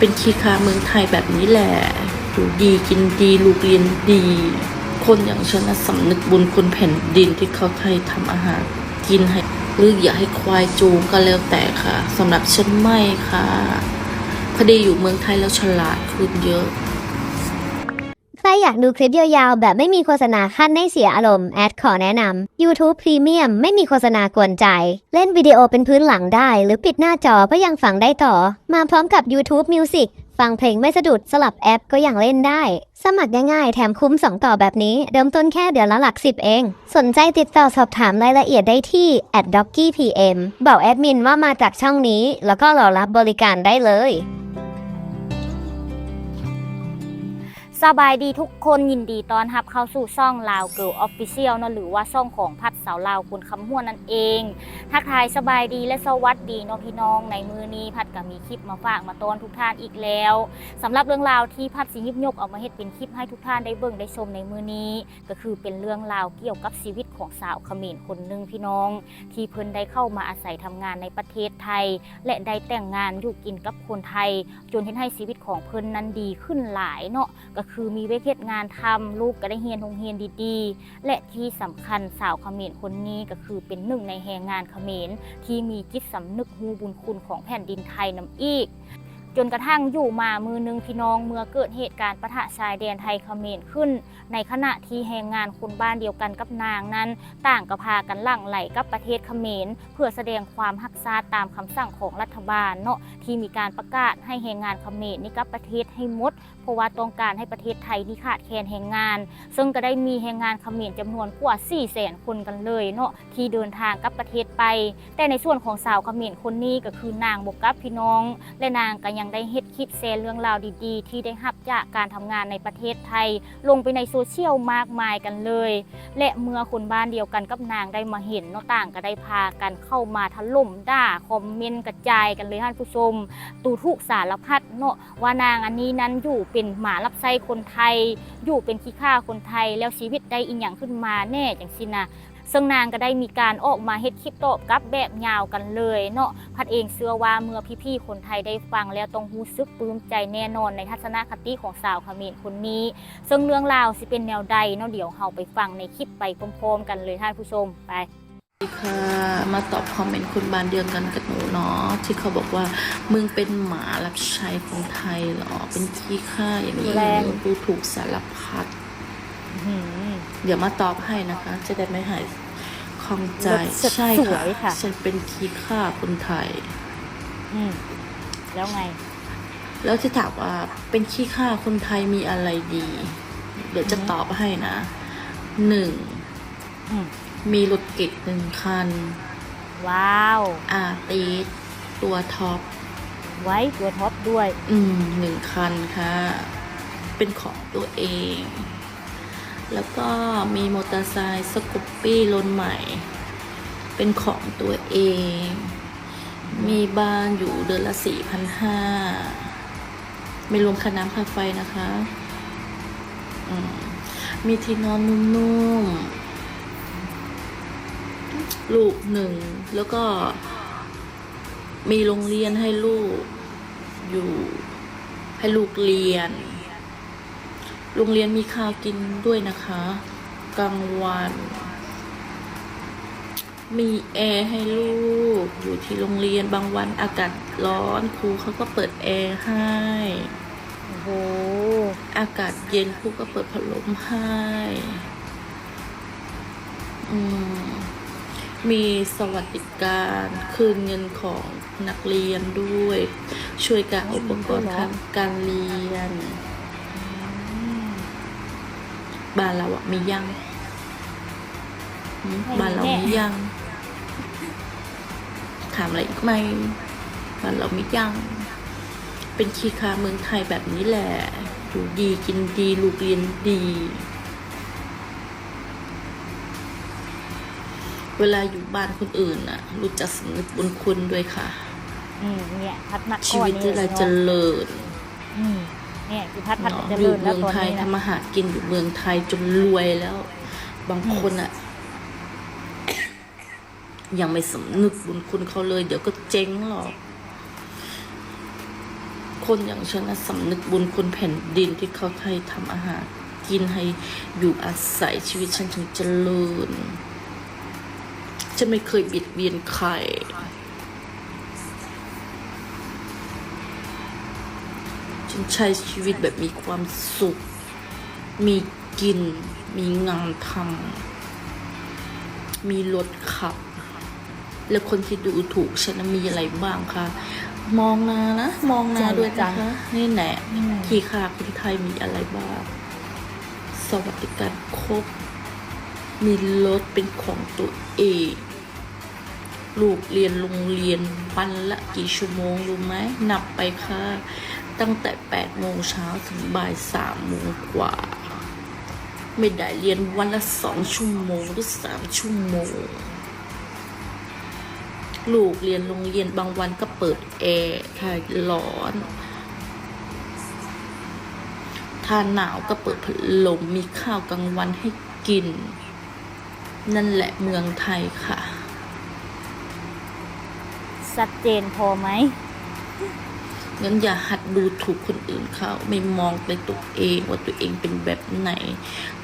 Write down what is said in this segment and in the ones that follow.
เป็นคีคาเมืองไทยแบบนี้แหละอยู่ดีกินดีลูกเรียนดี คนอย่างฉันนะสำนึกบุญคุณแผ่นดินที่เขาไทยทำอาหารกินให้หรืออยากให้ควายจูงก็แล้วแต่ค่ะสำหรับฉันไม่ค่ะพอดีอยู่เมืองไทยแล้วฉลาดขึ้นเยอะ รอยากดูคลิปยาวๆ แบบไม่มีโฆษณาขั้นให้เสียอารมณ์ แอดขอแนะนำ YouTube Premium ไม่มีโฆษณากวนใจ เล่นวิดีโอเป็นพื้นหลังได้ หรือปิดหน้าจอก็ยังฟังได้ต่อ มาพร้อมกับ YouTube Music ฟังเพลงไม่สะดุดสลับแอปก็ยังเล่นได้ สมัครง่ายๆ แถมคุ้ม 2 ต่อแบบนี้ เริ่มต้นแค่เดือนละหลักสิบเอง สนใจติดต่อสอบถามรายละเอียดได้ที่ d o c k y PM บอกแอดมินว่ามาจากช่องนี้ แล้วก็รอรับบริการได้เลย สบายดีทุกคนยินดีตอนรับเข้าสู่ช่องลาวเกิลออฟฟิเชียลนะหรือว่าช่องของพัดสาวลาวคุณคำม่วนนั่นเอง ทักทายสบายดีและสวัสดีเนาะพี่น้องในมือนี้พัดก็มีคลิปมาฝากมาต้อนทุกท่านอีกแล้วสำหรับเรื่องราวที่พัดสิยิบยกเอามาเฮ็ดเป็นคลิปให้ทุกท่านได้เบิ่งได้ชมในมือนี้ ก็คือเป็นเรื่องราวเกี่ยวกับชีวิตของสาวเขมรคนหนึ่งพี่น้อง ที่เพิ่นได้เข้ามาอาศัยทำงานในประเทศไทย และได้แต่งงานอยู่กินกับคนไทย จนเห็นให้ชีวิตของเพิ่นนั้นดีขึ้นหลายเนาะก็คือมีเวทงานทำลูกก็ได้เฮียนโรงเรียนดีๆ และที่สำคัญสาวเขมรคนนี้ก็คือเป็นหนึ่งในแรงงานเขมร ที่มีจิตสำนึกฮูบุญคุณของแผ่นดินไทยนำอีก จนกระทั่งอยู่มามือหนึงพี่น้องเมื่อเกิดเหตุการณ์ปะทะชายแดนไทยเขมรขึ้น ในขณะที่แรงงานคนบ้านเดียวกันกับนางนั้น ต่างก็พากันหลั่งไหลกับประเทศเขมร เพื่อแสดงความฮักษาตามคำสั่งของรัฐบาลเนาะที่มีการประกาศให้แรงงานเขมรนี่กับประเทศให้หมดเพราะว่าต้องการให้ประเทศไทยนี่ขาดแคลนแรงงาน ซึ่งก็ได้มีแรงงานเขมรจำนวนกว่า4 0 0แสนคนกันเลยเนาะที่เดินทางกับประเทศไป แต่ในส่วนของสาวเขมรคนนี้ก็คือนางบกกับพี่น้อง และนางก็ยังได้เฮ็ดคลิปแชร์เรื่องราวดีๆ ที่ได้รับจากการทำงานในประเทศไทย ลงไปในโซเชียลมากมายกันเลย และเมื่อคนบ้านเดียวกันกับนางได้มาเห็นเนาะต่างก็ได้พากันเข้ามาถล่มด่าคอมเมนต์กระจายกันเลยท่านผู้ชม ตูทุกสารพัดเนาะว่านางอันนี้นั้นอยู่เป็นหมารับใช้คนไทย อยู่เป็นขี้ข้าคนไทย แล้วชีวิตได้อีหยังขึ้นมาแน่จังสินะซึ่งนางก็ได้มีการออกมาเฮ็ดคลิปโตบกับแบบยาวกันเลยเนาะพัดเองเชื่อว่าเมื่อพี่ๆคนไทยได้ฟังแล้วต้องรู้สึกปลื้มใจแน่นอนในทัศนคติของสาวขมรคนนี้ ซึ่งเรื่องราวสิเป็นแนวใดเนาะเดี๋ยวเราไปฟังในคลิปไปพร้อมๆกันเลยท่านผู้ชมไป ดีค่ะมาตอบคอมเมนต์คนบ้านเดียวกันกับหนูเนาะที่เขาบอกว่ามึงเป็นหมารับใช้ของไทยเหรอ เป็นขี้ข้าอย่างนี้แรงดูถูกสารพัดเดี๋ยวมาตอบให้นะคะ จะได้ไม่หายคล่องใจรสใช่สค่ะวยค่ะฉันเป็นขี้ข้าคนไทยอืมแล้วไง แล้วจะถามว่าเป็นขี้ข้าคนไทยมีอะไรดี เดี๋ยวจะตอบให้นะหนึ่งอื มมีรถเก๋งหนึ่งคัน ว้าวอาตีสตัวท็อป ไว้ตัวท็อปด้วย อืมหนึ่งคันค่ะ เป็นของตัวเอง แล้วก็มีมอเตอร์ไซค์สกูปปี้รถใหม่ เป็นของตัวเอง มีบ้านอยู่เดือนละสี่พันห้าไม่รวมค่าน้ำค่าไฟนะคะ อืมมีที่นอนนุ่มๆ ลูกหนึ่ง แล้วก็มีโรงเรียนให้ลูกอยู่ ให้ลูกเรียน โรงเรียนมีข้าวกินด้วยนะคะ กลางวัน มีแอร์ให้ลูก อยู่ที่โรงเรียนบางวันอากาศร้อนครูเขาก็เปิดแอร์ให้โอ้โหอากาศเย็นครูก็เปิดพัดลมให้ อืม มีสวัสดิการคืนเงินของนักเรียนด้วย ช่วยการอุปกรณ์ทางการเรียน บ้านเราอะมียังหืมไม่มีบ้านเราแน่มียัง ถามอะไรอีกไหมบ้านเรามียัง เป็นคีคาเมืองไทยแบบนี้แหละอยู่ดีกินดี ลูกเรียนดี เวลาอยู่บ้านคนอื่นน่ะ รู้จักสำนึกบุญคุณด้วยค่ะ อืมเนี่ยพัดนักชีวิตจะได้เจริญอืมเนี่ยคือพัดพัดเนาะเจอริยู่ญแล้เมืวองตอนไทยนี้นะทำมาหากินอยู่เมืองไทยจนรวยแล้ว บางคนอะ ยังไม่สำนึกบุญคุณเขาเลย เดี๋ยวก็เจ๊งหรอกคนอย่างฉันนะสำนึกบุญคุณแผ่นดินที่เขาให้ทำอาหารกินให้อยู่อาศัยชีวิตฉันถึงเจริญ ฉันไม่เคยบิดเบียนใคร ฉันใช้ชีวิตแบบมีความสุข มีกิน มีงานทำ มีรถขับ แล้วคนที่ดูถูกฉันน่ะมีอะไรบ้างคะมองนานะ มองนาด้วยนะคะนี่แหละที่ค่าคนไทยมีอะไรบ้าง สวัสดิการครบ มีรถเป็นของตัวเอง ลูกเรียนโรงเรียนวันละกี่ชั่วโมงรู้ไหมนับไปค่ะ ตั้งแต่8โมงเช้าถึงบ่าย3โมงกว่า ไม่ได้เรียนวันละสองชั่วโมงหรือสามชั่วโมง ลูกเรียนโรงเรียนบางวันก็เปิดแอร์ถ้าร้อน ถ้าหนาวก็เปิดพัดลมมีข้าวกลางวันให้กิน นั่นแหละเมืองไทยค่ะ ชัดเจนพอไหมงั้นอย่าหัดดูถูกคนอื่นเขาไม่มองไปตัวเองว่าตัวเองเป็นแบบไหน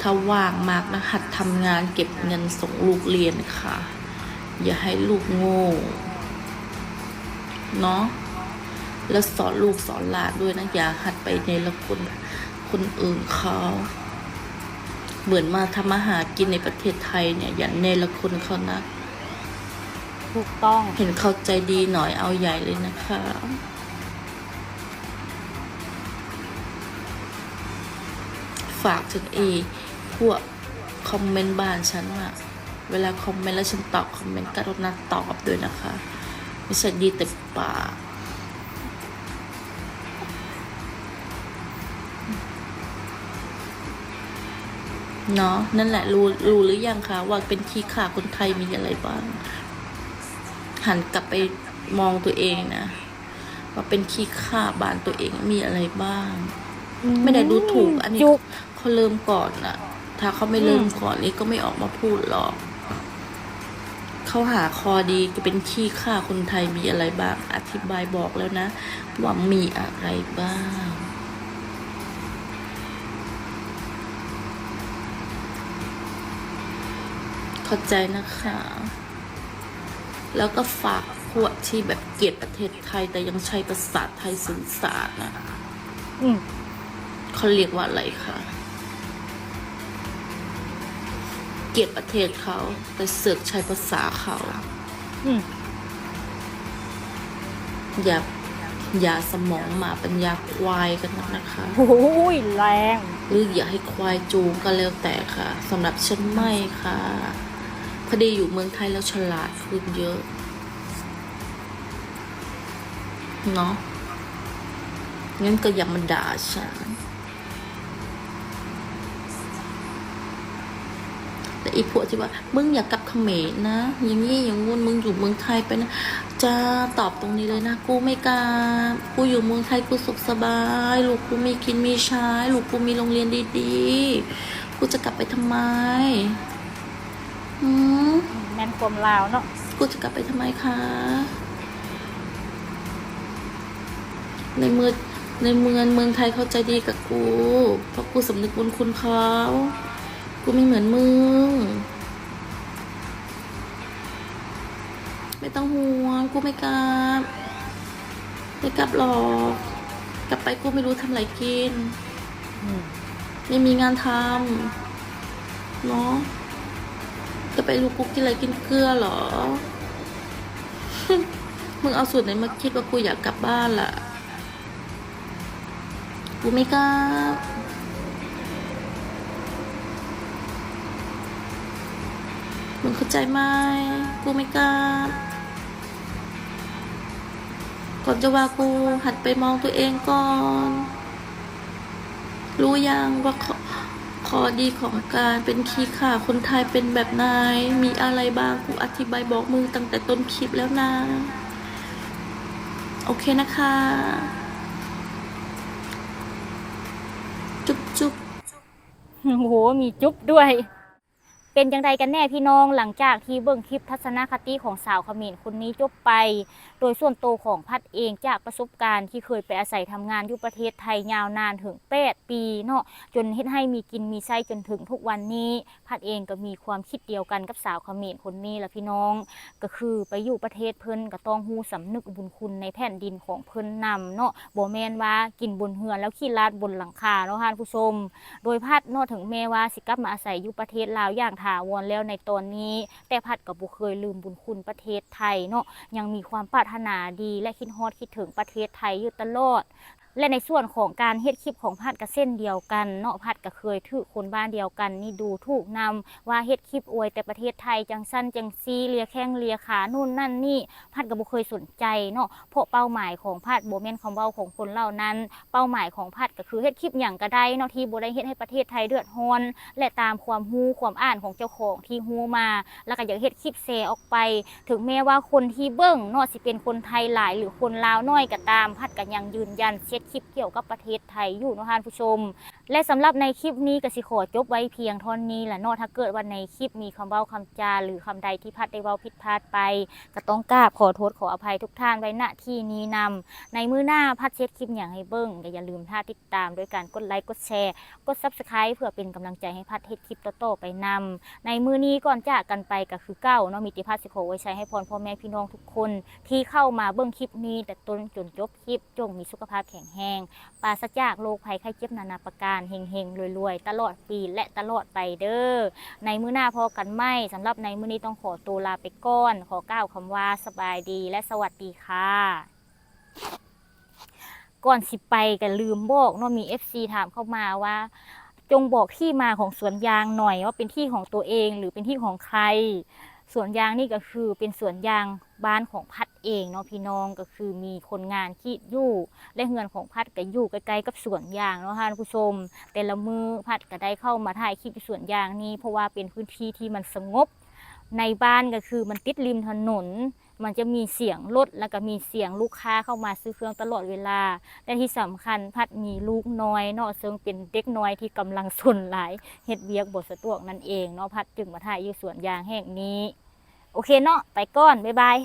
ถ้าว่างมากนะหัดทำงานเก็บเงินส่งลูกเรียนค่ะ อย่าให้ลูกโง่เนาะแล้วสอนลูกสอนหลานด้วยนะอย่าหัดไปในละคนคนอื่นเขาเหมือนมาทำอาหารกินในประเทศไทยเนี่ยอย่าเนรคุณเขานะ ถูกต้อง เห็นเขาใจดีหน่อยเอาใหญ่เลยนะคะ ฝากถึงเอพวกคอมเมนต์บ้านฉันอะเวลาคอมเมนต์แล้วฉันตอบคอมเมนต์กรุณาตอบด้วยนะคะ ไม่ใช่ดีแต่ปากเนาะนั่นแหละรู้รู้หรือยังคะว่าเป็นขี้ขาคนไทยมีอะไรบ้าง หันกลับไปมองตัวเองนะ ว่าเป็นขี้ข่าบ้านตัวเองมีอะไรบ้าง ไม่ได้ดูถูก อันนี้จุกเขาเริ่มก่อนนะถ้าเขาไม่เริ่มก่อนนี่ก็ไม่ออกมาพูดหรอกเขาหาคอดีจะเป็นขี้ข่าคนไทยมีอะไรบ้าง อธิบายบอกแล้วนะ ว่ามีอะไรบ้างเข้าใจนะคะ แล้วก็ฝากพวกที่แบบเกลียดประเทศไทย แต่ยังใช้ภาษาไทยสื่อสารนะอืมเขาเรียกว่าอะไรคะเกลียดประเทศเขาแต่เสือกใช้ภาษาเขาอืมอย่าอย่าสมองหมาปัญญาควายกันนักนะคะ โอ้ยแรง หรืออย่าให้ควายจูงก็แล้วแต่ค่ะสำหรับฉันไม่ค่ะ พอดีอยู่เมืองไทยแล้วฉลาดขึ้นเยอะ เนาะงั้นก็อย่ามาด่าฉันแต่อีพวกที่ว่า มึงอยากกลับเขมรนะ อย่างนี้อย่างงู้นมึงอยู่เมืองไทยไปนะ จะตอบตรงนี้เลยนะ กูไม่กล้ากูอยู่เมืองไทยกูสุขสบาย ลูกกูมีกินมีใช้ ลูกกูมีโรงเรียนดีๆ กูจะกลับไปทำไม อืมแม่นความลาวเนาะกูจะกลับไปทำไมคะ ในเมืองในเมืองเมืองไทยเขาใจดีกับกู เพราะกูสำนึกบุญคุณเขา กูไม่เหมือนมึง ไม่ต้องห่วงกูไม่กลับไม่กลับหรอก กลับไปกูไม่รู้ทำอะไรกินอืมไม่มีงานทำเนาะ จะไปรู้กูกินอะไรกินเกลือเหรอ มึงเอาสูตรไหนมาคิดว่ากูอยากกลับบ้านล่ะ กูไม่กล้ามึงเข้าใจไหมกูไม่กล้าก่อนจะว่ากูหัดไปมองตัวเองก่อน รู้ยังว่า ข้อดีของการเป็นคีค่ะ คนไทยเป็นแบบนาย มีอะไรบ้างกูอธิบายบอกมึงตั้งแต่ต้นคลิปแล้วนะ โอเคนะคะ จุ๊บจุ๊บโอ้โห มีจุ๊บด้วย เป็นจังใดกันแน่พี่น้องหลังจากที่เบิ่งคลิปทัศนคติของสาวขมรคนนี้จบไป โดยส่วนตัวของพัดเองจากประสบการณ์ที่เคยไปอาศัยทำงานอยู่ประเทศไทยยาวนานถึง8ปีเนาะจนเฮ็ดให้มีกินมีใช้จนถึงทุกวันนี้ พัดเองก็มีความคิดเดียวกันกับสาวขมรคนนี้และพี่น้อง ก็คือไปอยู่ประเทศเพิ่นก็ต้องฮู้สำนึกบุญคุณในแผ่นดินของเพิ่นนำเนาะบ่แม่นว่ากินบนเฮือนแล้วขี้ลาดบนหลังคาเนาะท่านผู้ชม โดยพัดเนาะถึงแม้ว่าสิกลับมาอาศัยอยู่ประเทศลาวอย่างถาวรแล้วในตอนนี้ แต่พัดกับ่เคยลืมบุญคุณประเทศไทยเนาะยังมีความปรารถนาดีและคิดฮอดคิดถึงประเทศไทยอยู่ตลอด และในส่วนของการเฮ็ดคลิปของพัดกับเส้นเดียวกันเนาะพัดก็เคยถือคนบ้านเดียวกัน นี่ดูถูกนำว่าเฮ็ดคลิปอวยแต่ประเทศไทยจังสั้นจังซีเลียแข้งเลียขานู่นนั่นนี่พัดก็บ่เคยสนใจเนาะเพราะเป้าหมายของพัดบ่แม่นคำเว้าของคนเหล่านั้น เป้าหมายของพัดก็คือเฮ็ดคลิปหยังก็ได้เนาะที่บ่ได้เฮ็ดให้ประเทศไทยเดือดร้อน และตามความรู้ความอ่านของเจ้าของที่รู้มา แล้วก็อยากเฮ็ดคลิปแชร์ออกไป ถึงแม้ว่าคนที่เบิ่งเนาะสิเป็นคนไทยหลาย หรือคนลาวน้อยก็ตาม พัดก็ยังยืนยันเช็ดคลิปเกี่ยวกับประเทศไทยอยู่เนาะท่านผู้ชม และสำหรับในคลิปนี้ก็สิขอจบไว้เพียงเท่านี้แหละเนาะถ้าเกิดว่าในคลิปมีคำเว้าคำจา หรือคำใดที่พัดได้เว้าผิดพลาดไป ก็ต้องกราบขอโทษขออภัยทุกท่านไว้ณที่นี้นำในมื้อหน้าพัดเช็ดคลิปอย่างให้เบิ้งก็อย่าลืมท่าติดตามด้วยการกดไลค์กดแชร์กด Subscribe เพื่อเป็นกำลังใจให้พัดเฮ็ดคลิปต่อๆไปนำในมื้อนี้ก่อนจากกันไปก็คือเก้าเนาะมีติพัดสิขอไว้ใช้ให้พรพ่อแม่พี่น้องทุกคน ที่เข้ามาเบิ้งคลิปนี้แต่ต้นจนจบคลิปจงมีสุขภาพแข็งแรงแห่งปราศจากโรคภัยไข้เจ็บนานาประการเฮงๆรวยๆ ตลอดปีและตลอดไปเด้อ ในมื้อหน้าพอกันไหมสำหรับในมื้อนี้ต้องขอตัวลาไปก่อน ขอกล่าวคำว่าสบายดีและสวัสดีค่ะก่อนสิไปก็ลืมบอกเนาะมี FC ถามเข้ามาว่า จงบอกที่มาของสวนยางหน่อยว่าเป็นที่ของตัวเองหรือเป็นที่ของใคร สวนยางนี่ก็คือเป็นสวนยางบ้านของพัด เองเนาะพี่น้องก็คือมีคนงานที่อยู่และเฮือนของพัดก็อยู่ใกล้ๆกับสวนยางเนาะท่านผู้ชม แต่ละมือพัดก็ได้เข้ามาถ่ายคลิปสวนยางนี้ เพราะว่าเป็นพื้นที่ที่มันสงบ ในบ้านก็คือมันติดริมถนน มันจะมีเสียงรถแล้วก็มีเสียงลูกค้าเข้ามาซื้อเครื่องตลอดเวลา และที่สำคัญพัดมีลูกน้อยเนาะซึ่งเป็นเด็กน้อยที่กำลังสนหลายเฮ็ดเวียกบทสะดวกนั่นเองเนาะพัดจึงมาถ่ายอยู่สวนยางแห่งนี้โอเคเนาะไปก่อน บ๊ายบาย